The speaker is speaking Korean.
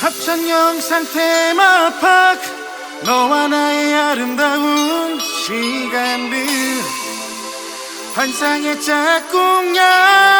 합천 영상 테마 파크 너와 나의 아름다운 시간들. 환상의 짝꿍야